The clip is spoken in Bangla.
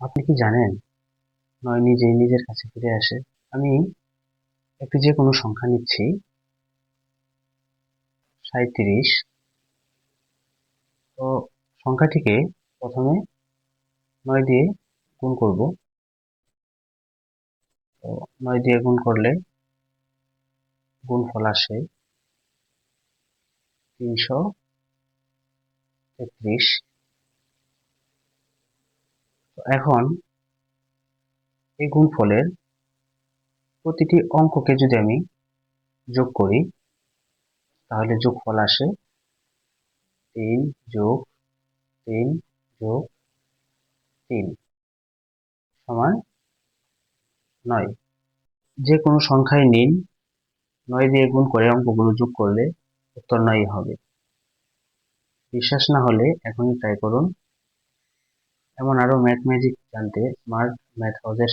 আপনি কি জানেন? নয় নিজেই নিজের কাছে ফিরে আসে। আমি একটি যে কোনো সংখ্যা নিচ্ছি। সাঁইত্রিশ। তো সংখ্যাটিকে প্রথমে নয় দিয়ে গুণ করব। তো নয় দিয়ে গুণ করলে গুণফল আসে তিনশো তেত্রিশ। এখন এই গুণফলের প্রতিটি অঙ্ককে যদি আমি যোগ করি, তাহলে যোগফল আসে তিন যোগ তিন যোগ তিন সমান নয়। যে কোনো সংখ্যায় নিন, নয় দিয়ে গুণ করে অঙ্কগুলো যোগ করলে উত্তর নয়ই হবে। বিশ্বাস না হলে এখনই ট্রাই করুন। এমন আরও ম্যাথ ম্যাজিক জানতে স্মার্ট ম্যাথ হাউসের